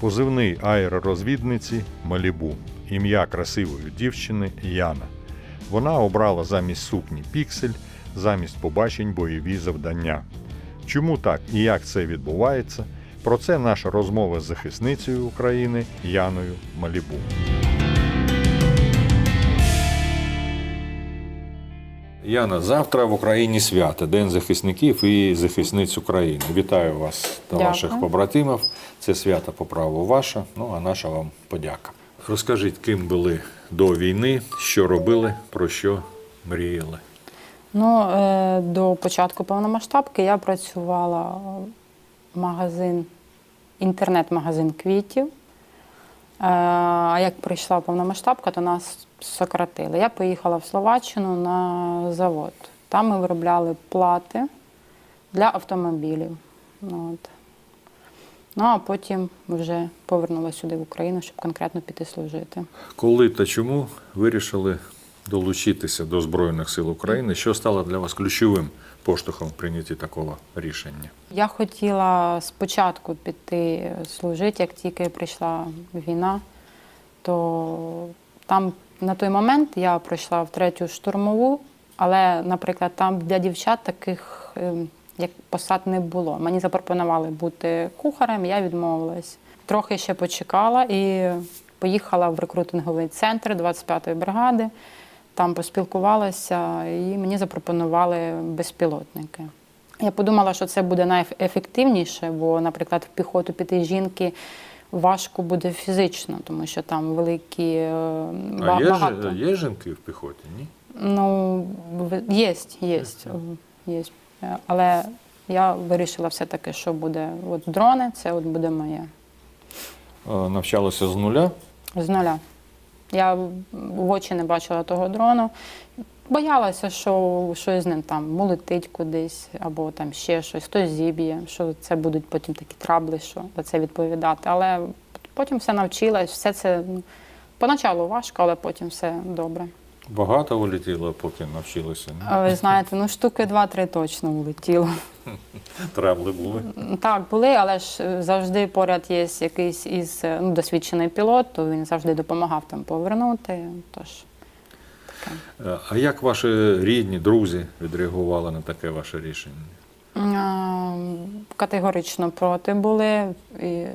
Позивний аеророзвідниці Малібу. Ім'я красивої дівчини Яна. Вона обрала замість сукні піксель, замість побачень бойові завдання. Чому так і як це відбувається? Про це наша розмова з захисницею України Яною Малібу. Яна, завтра в Україні свято, День захисників і захисниць України. Вітаю вас та Дякую. ваших побратимів. Це свято по праву ваше, ну а наша вам подяка. Розкажіть, ким були до війни, що робили, про що мріяли. Ну, е, до початку повномасштабки я працювала в магазин, інтернет-магазин квітів. Е, А як прийшла повномасштабка, то нас сократили. Я поїхала в Словаччину на завод. Там ми виробляли плати для автомобілів. Ну, От. Ну а потім вже повернулася сюди в Україну, щоб конкретно піти служити. Коли та чому вирішили долучитися до Збройних сил України? Що стало для вас ключовим поштовхом в прийнятті такого рішення? Я хотіла спочатку піти служити, як тільки прийшла війна, то там на той момент я пройшла в третю штурмову, але, наприклад, там для дівчат таких ем, як посад не було. Мені запропонували бути кухарем, я відмовилась. Трохи ще почекала і поїхала в рекрутинговий центр 25-ї бригади. Там поспілкувалася, і мені запропонували безпілотники. Я подумала, що це буде найефективніше, бо, наприклад, в піхоту піти жінки важко буде фізично, тому що там великі е, А є, багато. ж, є жінки в піхоті? Ні? Ну, є, є, є. Але я вирішила все-таки, що буде от дрони, це от буде моє. Е, Навчалися з нуля. З нуля. Я в очі не бачила того дрону. Боялася, що щось з ним там улетить кудись, або там ще щось, хтось зіб'є, що це будуть потім такі трабли, що за це відповідати. Але потім все навчилась, все це ну, поначалу важко, але потім все добре. Багато вилетіло, поки навчилися. Ні? А Ви знаєте, ну штуки два-три точно улетіло. Трабли були. Так, були, але ж е, завжди поряд є якийсь із е, ну, досвідчений пілот, то він завжди допомагав там повернути. Тож Е, А як ваші рідні, друзі відреагували на таке ваше рішення? категорично проти були. І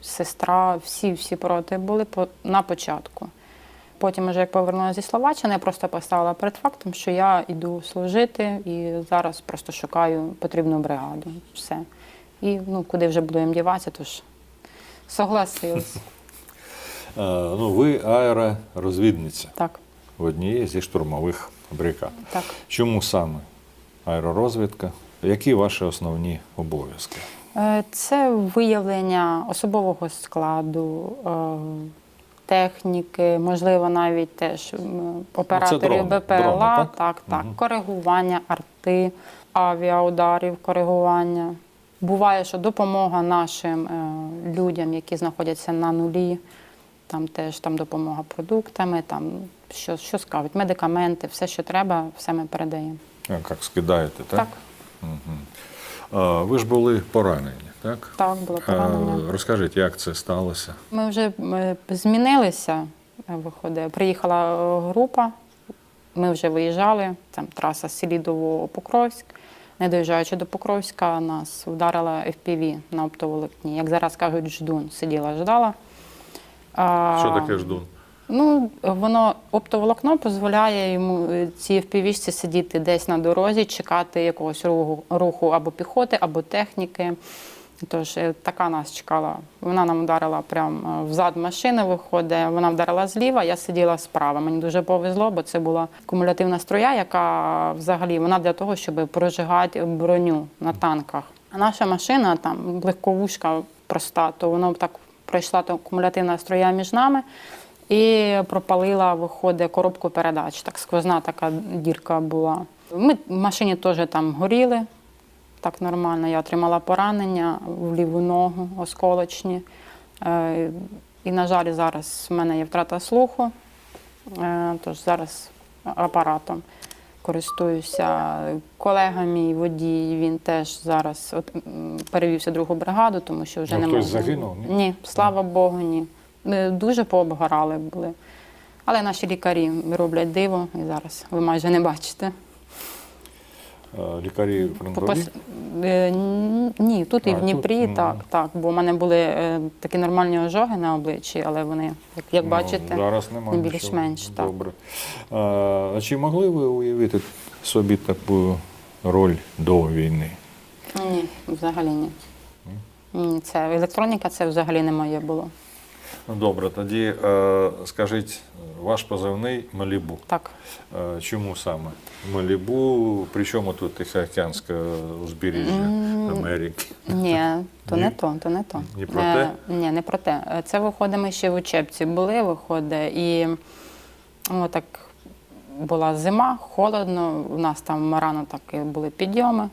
сестра, всі всі проти були на початку. Потім, вже як повернулася зі Словаччини, я просто поставила перед фактом, що я йду служити і зараз просто шукаю потрібну бригаду. Все. І ну, куди вже буду їм діватися, тож согласилась. Е, Ну, ви аеророзвідниця Так, в одній зі штурмових бригад. так. Чому саме аеророзвідка? Які ваші основні обов'язки? Е, Це виявлення особового складу, е, техніки, можливо, навіть теж операторів БПЛА, дрони, так? так, так, Мгм. коригування арти, авіаударів, коригування. Буває, що допомога нашим е, людям, які знаходяться на нулі, там теж там допомога продуктами, там що, що скажуть, медикаменти, все, що треба, все ми передаємо. Як скидаєте, так? Так, Е, Ви ж були поранені, так? так, було поранення. Розкажіть, як це сталося? Ми вже е, змінилися. е, Виходить, приїхала е, група. Ми вже виїжджали. Там траса Селідово-Покровськ. Не доїжджаючи до Покровська, нас вдарила FPV на оптоволокні. Як зараз кажуть, ждун. Сиділа, ждала. А, Що таке ждун? Ну, воно оптоволокно дозволяє йому е, цій FPV-шці сидіти десь на дорозі, чекати якогось руху, руху або піхоти, або техніки. Тож е, така нас чекала. Вона нам вдарила прямо взад машини, виходить. Вона вдарила зліва, я сиділа справа. Мені дуже повезло, бо це була кумулятивна струя, яка взагалі вона для того, щоб прожигати броню на танках. А наша машина там легковушка проста, то воно так пройшла та кумулятивна струя між нами і пропалила, виходить, коробку передач. Так сквозна така дірка була. Ми в машині теж там горіли. Так нормально. Я отримала поранення в ліву ногу, осколочні. Е, І, на жаль, зараз в мене є втрата слуху, Е, тож зараз апаратом користуюся. Колега мій водій, він теж зараз от, перевівся в другу бригаду, тому що вже Ну, не хтось загинув, ні? Ні, слава Богу, ні. Ми дуже пообгорали були. Але наші лікарі роблять диво, і зараз ви майже не бачите. Е, Лікарі фронтові? Е, Ні, тут і в Дніпрі, ну. так, так. Бо в мене були е, такі нормальні ожоги на обличчі, але вони, як, як Ну, бачите, зараз немає. не більш-менш. Добре. А, а чи могли ви уявити собі таку роль до війни? ні, взагалі ні. Ні, це електроніка це взагалі не моє було. Ну, Добре, тоді е, скажіть, ваш позивний Малібу. Так. Е, чому саме? Малібу, при чому тут Тихоокеанське узбережжя Америки? Ні, то Ні? не то, то не то. Не про те? Е, ні, не про те. Е, Це виходить, ми ще в учебці були, виходить, і ну, так була зима, холодно. У нас там рано так були підйоми.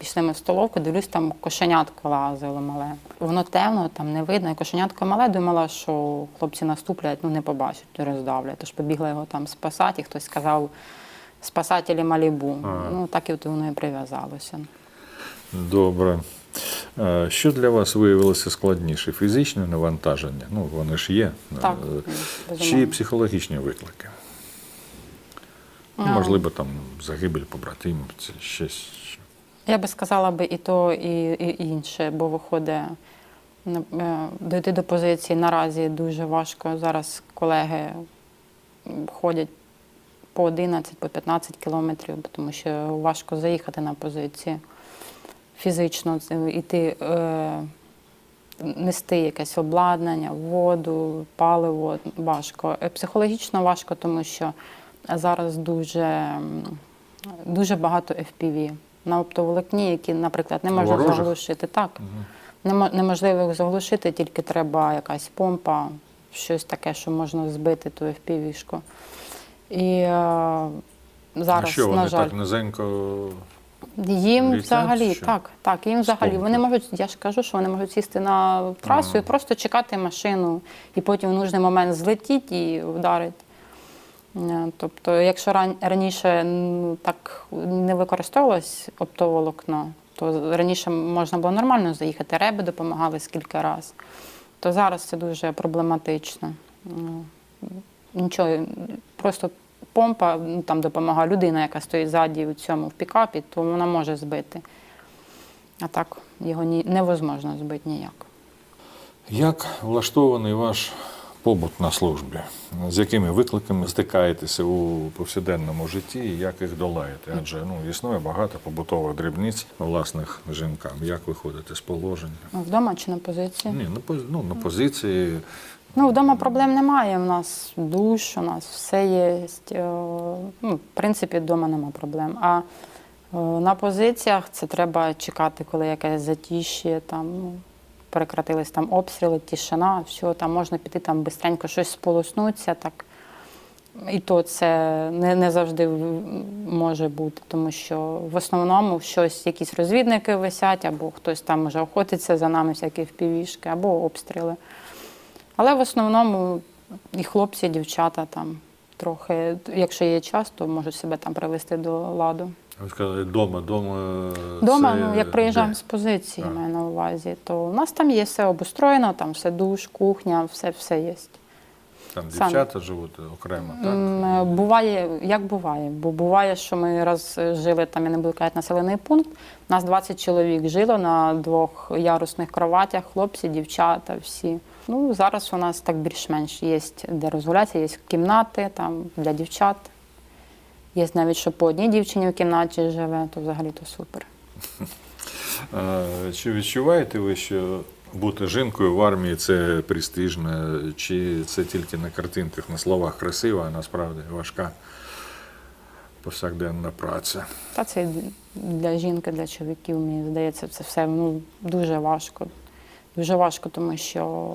Пішли ми в столовку, дивлюсь, там кошенятко лазило мале. Воно темно, там не видно. І кошенятко мале думала, що хлопці наступлять, ну не побачать, роздавлять. Тож побігла його там спасати, і хтось сказав спасателі Малібу. Ага. Ну так і от воно і прив'язалося. Добре. Що для вас виявилося складніше? Фізичне навантаження? Ну, вони ж є. Так, Е, Чи психологічні виклики? Ну, А. можливо, там загибель побратимів, це щось. Я би сказала би і то, і, і інше, бо виходить е, дойти до позиції наразі дуже важко. Зараз колеги ходять по 11, по 15 кілометрів, тому що важко заїхати на позиції. Фізично іти, е, нести якесь обладнання, воду, паливо важко. Е, Психологічно важко, тому що зараз дуже, дуже багато FPV на оптоволокні, які, наприклад, не можна Ворожих? заглушити. Так, немо- неможливо їх заглушити, тільки треба якась помпа, щось таке, що можна збити ту FPV-шку. І е, зараз, а що вони на жаль, так низенько. їм літять, взагалі що? так, так, їм взагалі. Вони можуть, я ж кажу, що вони можуть сісти на трасу і просто чекати машину, і потім в нужний момент злетіть і вдарить. Е, Тобто, якщо раніше так не використовувалось оптоволокно, то раніше можна було нормально заїхати, реби допомагали скільки разів, то зараз це дуже проблематично. Ну, Нічого, просто помпа там допомагає людина, яка стоїть ззаді у цьому в пікапі, то вона може збити. А так його невозможно збити ніяк. Як влаштований ваш побут на службі? З якими викликами стикаєтеся у повсякденному житті і як їх долаєте? Адже ну, існує багато побутових дрібниць власних жінкам. Як виходите з положення? Ну, Вдома чи на позиції? Ні, на, пози- ну, на позиції. Ну, вдома проблем немає. У нас душ, у нас все є. Е, Ну, в принципі, вдома нема проблем. А е, на позиціях це треба чекати, коли якесь затіще, там, ну, прекратились там обстріли, тишина, все, там можна піти там бистренько щось сполоснутися. Так. І то це не, не завжди може бути, тому що в основному щось, якісь розвідники висять, або хтось там може охотиться за нами, всякі впівішки, або обстріли. Але в основному і хлопці, і дівчата там трохи, якщо є час, то можуть себе там привести до ладу. Ви сказали, дома, дома. Дома, це ну як приїжджаємо з позиції, А. маю на увазі, то у нас там є все обустроєно, там все душ, кухня, все, все є. Там сам. дівчата живуть окремо, так? е, Буває, як буває, бо буває, що ми раз е, жили там, я не буду казати, населений пункт. У нас 20 чоловік жило на двох ярусних кроватях, хлопці, дівчата, всі. Ну, зараз у нас так більш-менш є де розгулятися, є кімнати там для дівчат. Є навіть, що по одній дівчині в кімнаті живе, то взагалі то супер. Чи відчуваєте ви, що бути жінкою в армії це престижно, чи це тільки на картинках, на словах красиво, а насправді важка повсякденна праця? Та це для жінки, для чоловіків, мені здається, це все ну, дуже важко. Дуже важко, тому що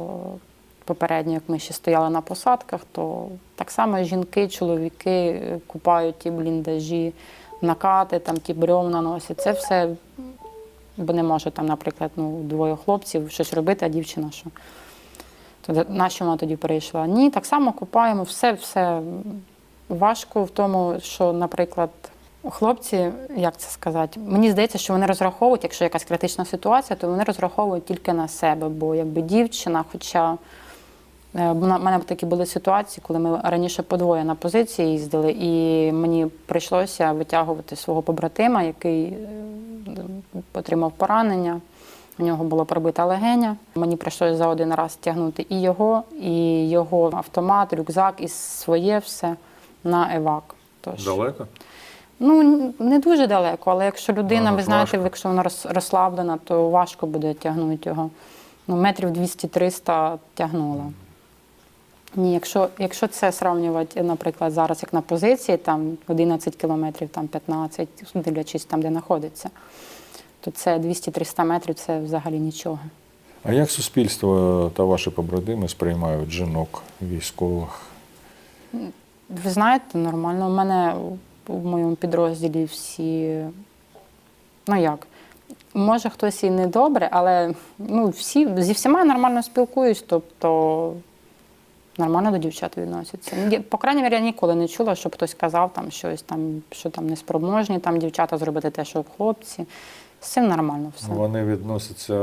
попередньо, як ми ще стояли на посадках, то так само жінки, чоловіки е, купають ті бліндажі, накати, там ті бревна носять. Це все, бо не може там, наприклад, ну, двоє хлопців щось робити, а дівчина що. То на що вона тоді перейшла? Ні, так само купаємо, все, все важко в тому, що, наприклад, Хлопці, як це сказати, мені здається, що вони розраховують, якщо якась критична ситуація, то вони розраховують тільки на себе. Бо якби дівчина, хоча е, в мене такі були ситуації, коли ми раніше подвоє на позиції їздили, і мені прийшлося витягувати свого побратима, який е, отримав поранення. У нього було пробита легеня. Мені прийшлося за один раз тягнути і його, і його автомат, рюкзак, і своє все на евак. Тож, Далеко? Ну, не дуже далеко, але якщо людина, Ну, ви знаєте, важко. якщо вона роз- розслаблена, то важко буде тягнути його. Ну, метрів 200-300 тягнула. Ні, якщо, якщо це сравнювати, наприклад, зараз як на позиції, там 11 кілометрів, там 15, дивлячись там, де знаходиться, то це 200-300 метрів це взагалі нічого. А як суспільство та ваші побратими сприймають жінок військових? Ви знаєте, нормально. У мене в моєму підрозділі всі, ну як, може хтось і не добре, але ну, всі, зі всіма я нормально спілкуюсь, тобто нормально до дівчат відносяться. Ну, По крайній мірі, я ніколи не чула, щоб хтось казав там щось, там, що там неспроможні там дівчата зробити те, що хлопці. З цим нормально все. Вони відносяться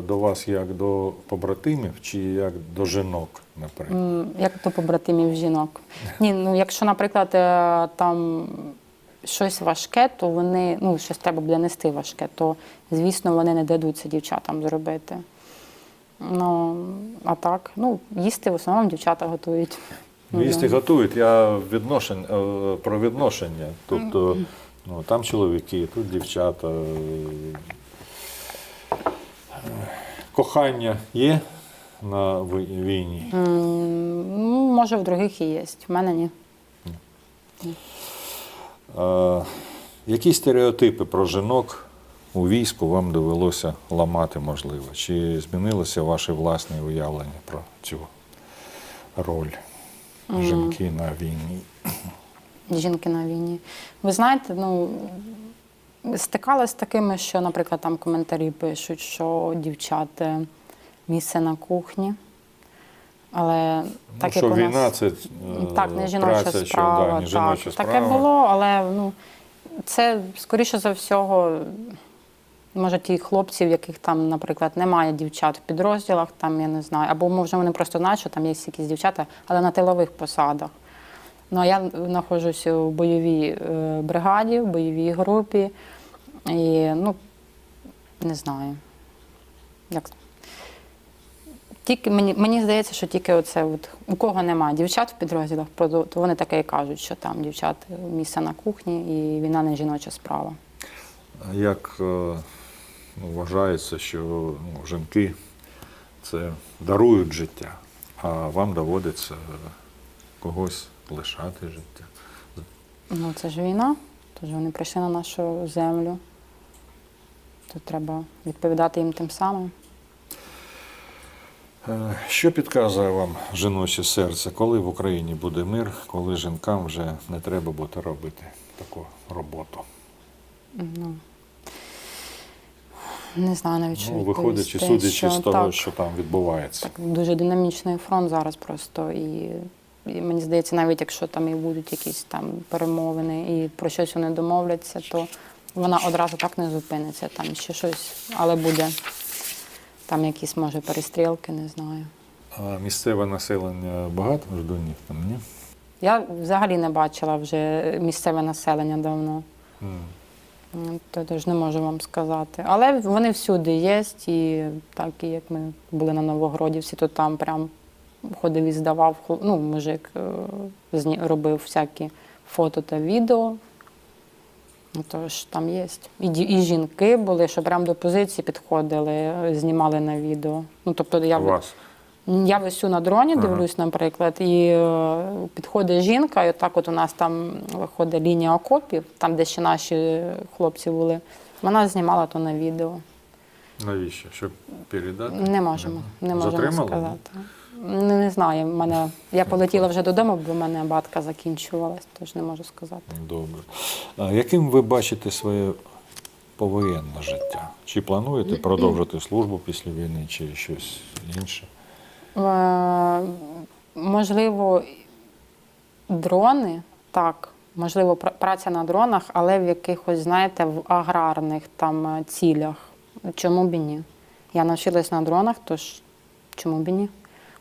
до вас як до побратимів чи як до жінок, наприклад? Як до побратимів жінок. Ні, ну якщо, наприклад, е, там щось важке, то вони, ну, щось треба буде нести важке, то звісно вони не дадуться дівчатам зробити. Ну, а так, ну, їсти в основному дівчата готують. Ну, Їсти готують, я відношень, е, про відношення. Тобто ну, там чоловіки, тут дівчата. е, Кохання є на ви- війні. М, Ну, може, в других і є, в мене ні. Е, Які стереотипи про жінок у війську вам довелося ламати, можливо? Чи змінилося ваше власне уявлення про цю роль жінки на війні? жінки на війні. Ви знаєте, ну стикалася з такими, що, наприклад, там коментарі пишуть, що дівчата місце на кухні. Але так ну, що як у війна нас... це е, так, не жіноча праця, що, справа. да, не так. жіноча Таке справа. було, але ну, це скоріше за всього. Може, ті хлопці, в яких там, наприклад, немає дівчат в підрозділах, там я не знаю, або може вони просто знають, що там є якісь дівчата, але на тилових посадах. Ну а я знаходжусь у бойовій е, бригаді, в бойовій групі. І ну, не знаю. Як... Тільки мені, мені здається, що тільки оце, от, у кого немає дівчат в підрозділах, то вони таке і кажуть, що там дівчат місце на кухні і війна не жіноча справа. Як е, вважається, що ну, жінки це дарують життя, а вам доводиться когось лишати життя. Ну, це ж війна, тож вони прийшли на нашу землю. То треба відповідати їм тим самим. Е, Що підказує вам жіноче серце, коли в Україні буде мир, коли жінкам вже не треба буде робити таку роботу? Ну, не знаю навіть, що Ну, виходячи, судячи з того, так, що там відбувається. так, дуже динамічний фронт зараз просто. І, і мені здається, навіть якщо там і будуть якісь там перемовини і про щось вони домовляться, то вона одразу так не зупиниться. Там ще щось, але буде там якісь, може, перестрілки, не знаю. А місцеве населення багато ждунів там, ні? Я взагалі не бачила вже місцеве населення давно. М. М, То теж не можу вам сказати. Але вони всюди є, і так і як ми були на Новогродівці, то там прям ходив і здавав, ну, мужик е, робив всякі фото та відео. Ну, Тож там є. І, і жінки були, що прям до позиції підходили, е, знімали на відео. Ну, тобто я, Вас. Я висю на дроні, дивлюсь, наприклад, і е, підходить жінка, і отак от у нас там виходить лінія окопів, там, де ще наші хлопці були. Вона знімала то на відео. Навіщо? Щоб передати? Не можемо, не можемо Затримали? сказати. Не, не знаю. Мене, я полетіла вже додому, бо в мене батка закінчувалась, тож не можу сказати. Добре. А яким ви бачите своє повоєнне життя? Чи плануєте продовжити службу після війни, чи щось інше? Е, можливо, дрони, так. можливо, пра- праця на дронах, але в якихось, знаєте, в аграрних там е, цілях. Чому б і ні? Я навчилась на дронах, тож чому б і ні?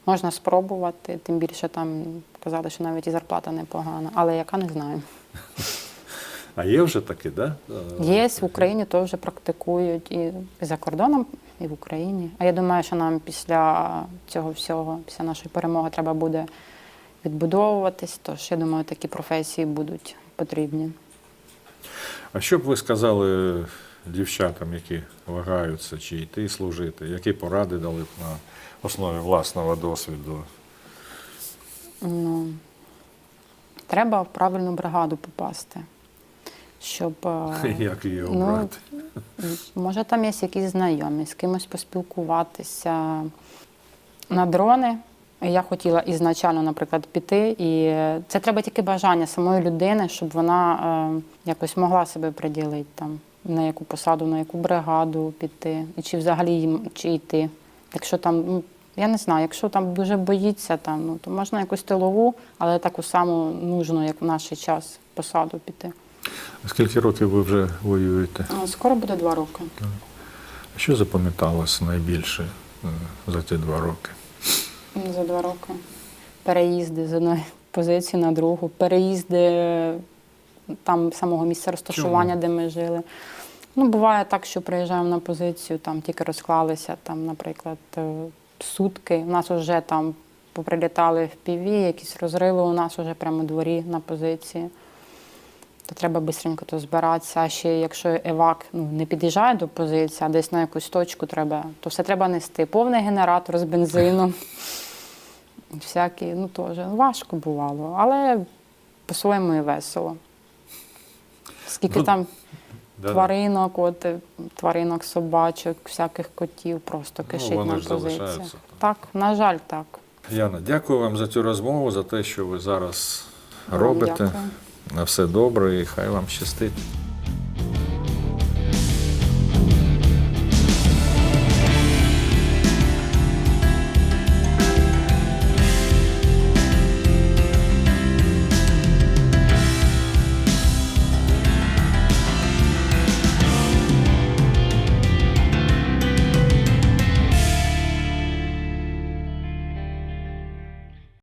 Можна спробувати, тим більше там казали, що навіть і зарплата непогана, але яка не знаю. А є вже такі, да? Е, Є в Україні то вже практикують і за кордоном, і в Україні. А я думаю, що нам після цього всього, після нашої перемоги, треба буде відбудовуватись. Тож я думаю, такі професії будуть потрібні. А що б ви сказали дівчатам, які вагаються, чи йти служити? Які поради дали б на основі власного досвіду? Ну, треба в правильну бригаду попасти, щоб е, Як її ну, обрати? Може, там є якісь знайомі, з кимось поспілкуватися. На дрони я хотіла ізначально, наприклад, піти. І це треба тільки бажання самої людини, щоб вона е, якось могла себе приділити там, на яку посаду, на яку бригаду піти, і чи взагалі їм чи йти. Якщо там, ну, я не знаю, якщо там дуже боїться, там, ну, то можна якусь тилову, але таку саму нужну, як в наш час, посаду піти. Скільки років ви вже воюєте? Скоро буде два роки. Що запам'яталось найбільше е, за ті два роки? За два роки. Переїзди з одної позиції на другу, переїзди там самого місця розташування, де ми жили. Ну, буває так, що приїжджаємо на позицію, там тільки розклалися, там, наприклад, е, сутки. У нас вже там поприлітали в піві, якісь розриви у нас вже прямо у дворі на позиції. То треба швидко то збиратися. А ще якщо евак ну, не під'їжджає до позиції, а десь на якусь точку треба, то все треба нести. Повний генератор з бензином. Всякі, ну теж важко бувало, але по-своєму і весело. Скільки Ну, там Да-да. тваринок, от, е, тваринок, собачок, всяких котів просто Ну, кишить вони на залишаються. Так, на жаль, так. Яна, дякую вам за цю розмову, за те, що ви зараз робите. дякую. На все добре і хай вам щастить.